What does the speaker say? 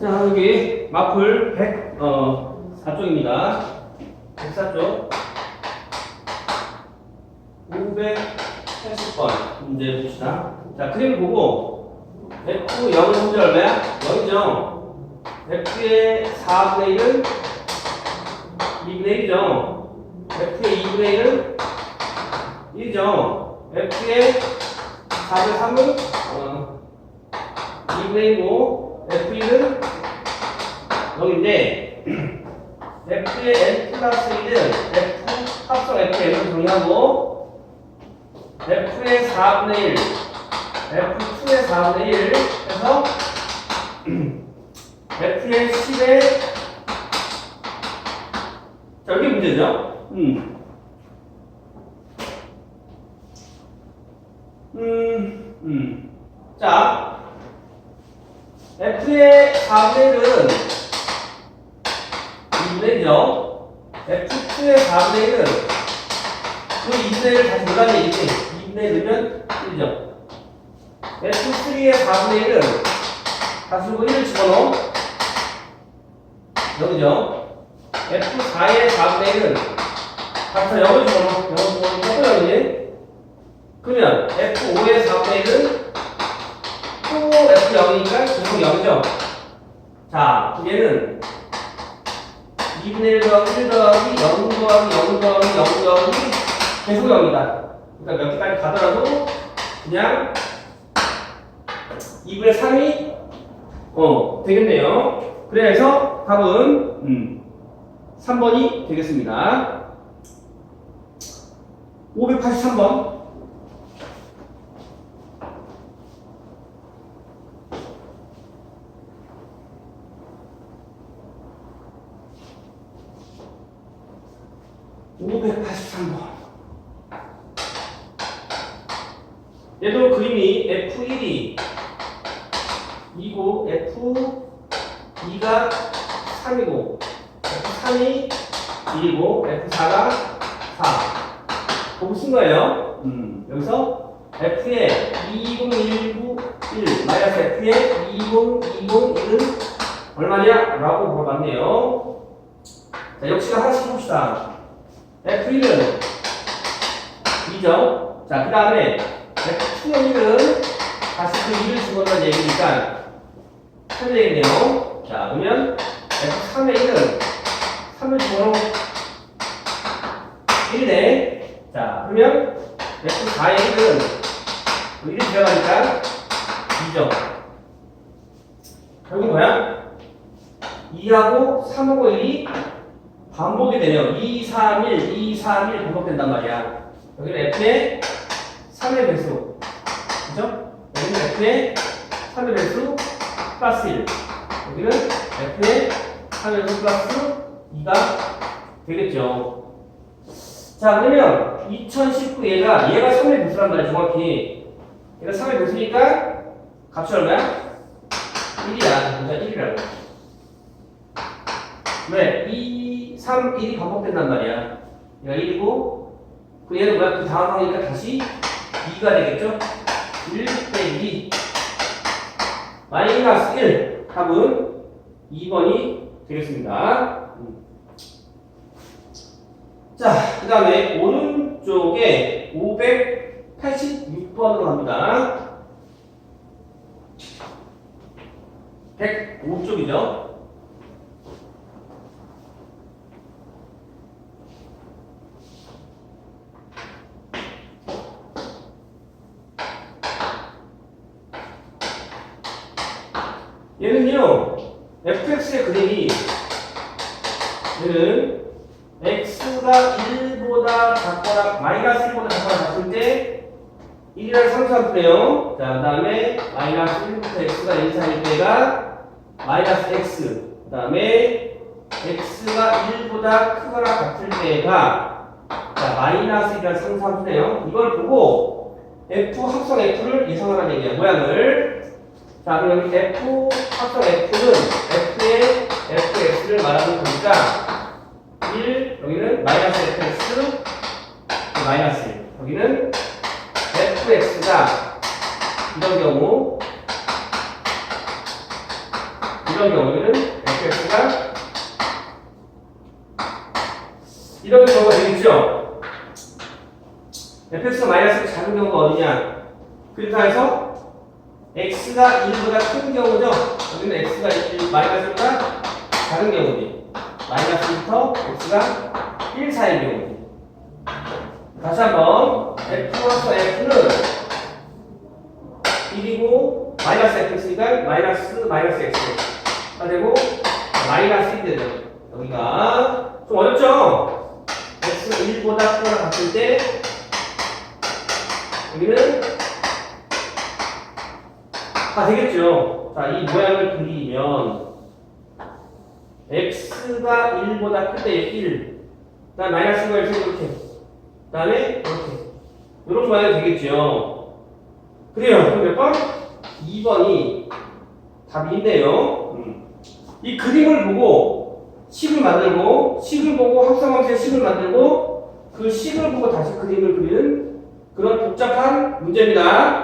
자, 여기 마플 100, 어, 4쪽입니다. 104쪽. 580번 문제 봅시다. 자, 그림을 보고 F 0은 현재 얼마야? 0이죠? F의 4분의 1은 2분의 1이죠? F의 2분의 1은 1이죠? F의 4분의 3은 어, 2분의 1이고 F1은 0인데 F의 n 플러스 1은 F 합성 Fn을 정리하고 F의 4분의 1 F2의 4분의 1 해서 F의 10의 자 여기 문제죠? 음. 음, 음. 자, F의 4분의 1은 2분의 1이죠. F2의 4분의 1은 그 2분의 1을 다시 몰라내 얘기지. 2분의 1이면 1이죠. F3의 4분의 1은 다시 그 1을 집어넣어. 여기죠. F4의 4분의 1은 다시 0을 집어넣어. 0을 집어넣어. 또 0이지. 그러면 F5의 4분의 1은 또 F0이니까 계속 0이죠. 자, 얘는 2분의 1 더하기 1 더하기 0 더하기 0 더하기 0 더하기 계속 0이다. 그러니까 몇 개까지 가더라도 그냥 2분의 3이 어, 되겠네요. 그래서 답은 음, 3번이 되겠습니다. 583번. (583번) 얘도 그림이 F1이 2고 F2가 3이고 F3이 1이고 F4가 4 보고 쓴 거예요. 음, 여기서 F의 20191 마이너스 F의 20201은 얼마냐? 라고 물어봤네요. 자, 역시나 하나씩 봅시다. F1은 2죠. 자, 그 다음에 F2의 1은 다시 그 2를 집어넣는 얘기니까 찾아야 되겠네요. 자, 그러면 F3의 1은 3을 집어넣어 1이네. 자, 그러면 F4의 1은 1이 들어가니까 2죠. 결국 뭐야? 2하고 3하고 1이 반복이 되네요. 2, 3, 1, 2, 3, 1 반복된단 말이야. 여기는 F의 3의 배수. 그죠? 여기는 F의 3의 배수 플러스 1. 여기는 F의 3의 배수 플러스 2가 되겠죠. 자, 그러면 2019 얘가, 얘가 3의 배수란 말이야, 정확히. 얘가 3의 배수니까 값이 얼마야? 1이야. 진짜 1이라고. 왜? 2, 3, 1이 반복된단 말이야. 얘가 1이고, 그 얘는 뭐야? 그 다음 항이니까 다시 2가 되겠죠? 1 빼기 2. 마이너스 1. 답은 2번이 되겠습니다. 음. 자, 그 다음에 오른쪽에 586번으로 갑니다. 105쪽이죠? 얘는요, fx의 그림이 얘는 x가 1보다 작거나 마이너스 1보다 작거나 같을 때 1이라는 상수한 푸네요. 자, 그 다음에 마이너스 1부터 x가 1 사이일 때가 마이너스 x. 그 다음에 x가 1보다 크거나 같을 때가 자, 마이너스 1이라는 상수한 푸네요. 이걸 보고 f 합성 f를 예상하라는 얘기야, 모양을. 자, 그럼 여기 F 합성 F는 F의 FX를 말하는 거니까 1, 여기는 마이너스 FX, 마이너스 1. 여기는 FX가 이런 경우 이런 경우에는 fx가 이런 경우가 되겠죠? fx가 마이너스 작은 경우가 어디냐? 해서 x가 1보다 큰 경우죠? 여기는 x가 1, 마이너스보다 작은 경우지. 마이너스 1부터 x가 1 사이인 경우지. 다시 한번 f 플러스 f는 1이고 마이너스 fx니까 마이너스 마이너스 x가 되고 마이너스 1이 되죠. 여기가 좀 어렵죠? x 1보다 크거나 같을 때 여기는 다 되겠죠. 자, 이 모양을 그리면 x가 1보다 클때 1, 그다음 마이너스가 1 이렇게, 그다음에 이렇게 이런 모양이 되겠죠. 그래요. 그럼 몇 번? 2번이 답인데요. 음. 이 그림을 보고 식을 만들고 식을 보고 합성함수의 식을 만들고 그 식을 보고 다시 그림을 그리는 그런 복잡한 문제입니다.